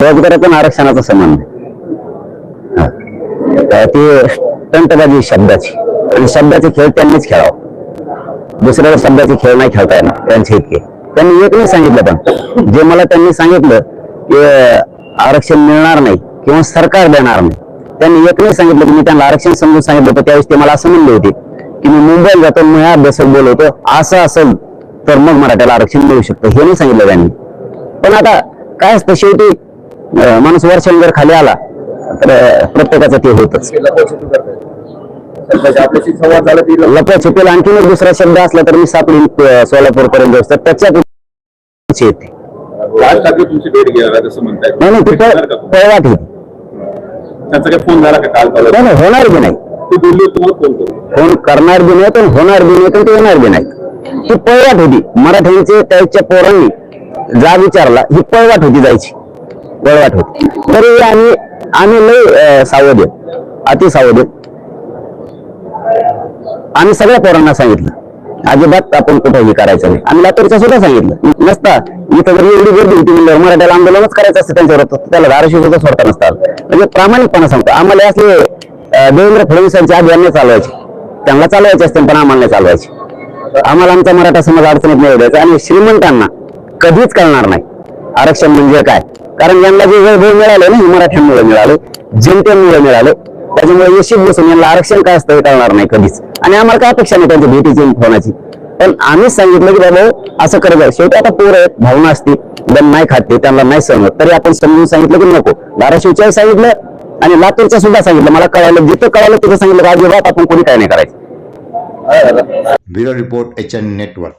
रोजगाराचा आणि आरक्षणाचा संबंध आहे. ती स्टंटबाजी शब्दाची. आणि शब्दाचे खेळ त्यांनीच खेळावं. दुसऱ्याला शब्दाचे खेळ नाही खेळता येणार त्यांचे इतके. त्यांनी एक नाही सांगितलं पण. जे मला त्यांनी सांगितलं की आरक्षण मिळणार नाही किंवा सरकार देणार नाही. त्यांनी एक नाही सांगितलं की मी त्यांना आरक्षण समजून सांगितलं होतं त्यावेळेस ते मला असं म्हणले होते की मी मुंबईला जातो मी हा अभ्यासक बोलवतो असं असेल तर मग मराठ्याला आरक्षण मिळू शकतं. हे नाही सांगितलं त्यांनी. पण आता काय असतं शेवटी माणूस वर्षांनी जर खाली आला तर प्रत्येकाचं ते होतच. लपा संवाद झाला आणखीन एक दुसरा शब्द असला तर मी सापडून सोलापूर पर्यंत जाऊ त्याच्यात येते. तुमची नाही नाही ती पळवाट होती त्यांचा फोन झाला का नाही, होणार बी नाही. ते तुम्हाला फोन फोन करणार बी नाही पण होणार बी नाही पण ते येणार बी नाही. ती पळवाट होती. मराठ्यांचे त्याच्या पोरांनी जा विचारला ही पळवाट होती जायची. पळवाट होती. तरी आम्ही आम्ही लय सावध आहे. अति सावध आम्ही सगळ्या पोरांना सांगितलं. अजिबात आपण कुठेही करायचं नाही. आम्ही लातूरच्या सुद्धा सांगितलं. नसता इथं जर एवढी गर्दी होती म्हणल्यावर मराठ्याला आंदोलनच करायचं असतं त्यांच्यावर त्याला धाराशिव सुद्धा सोडता नसतात म्हणजे प्रामाणिकपणा सांगतो. आम्हाला असले देवेंद्र फडणवीसांची अभियान चालवायचे. चालवायची त्यांना चालवायचे असते पण आम्हाला नाही चालवायचे. आम्हाला आमचा मराठा समाज अडचणीत नाही द्यायचा आणि श्रीमंतांना कधीच कळणार नाही. आरक्षण म्हणजे काय? कारण यांना जे वैभव मिळालं ना हे मराठ्यांमुळे मिळालं जनतेमुळे मिळालं. त्याच्यामुळे यशीत बसून यांना आरक्षण काय असतं हे कळणार नाही कधीच. आणि आम्हाला काय अपेक्षा नाही त्यांच्या भेटीची होण्याची पण आम्हीच सांगितलं की बाबा असं करत आहे शेवटी आता पोर आहेत भावना असते दम नाही खाते त्यांना नाही सहमत. तरी आपण समजून सांगितलं की नको. धाराशिवच्या सांगितलं आणि लातूरच्या सुद्धा सांगितलं. मला कळालं जिथं कळालं तिथं सांगितलं अजिबात आपण कोणी काय नाही करायचं. Bureau report H N network.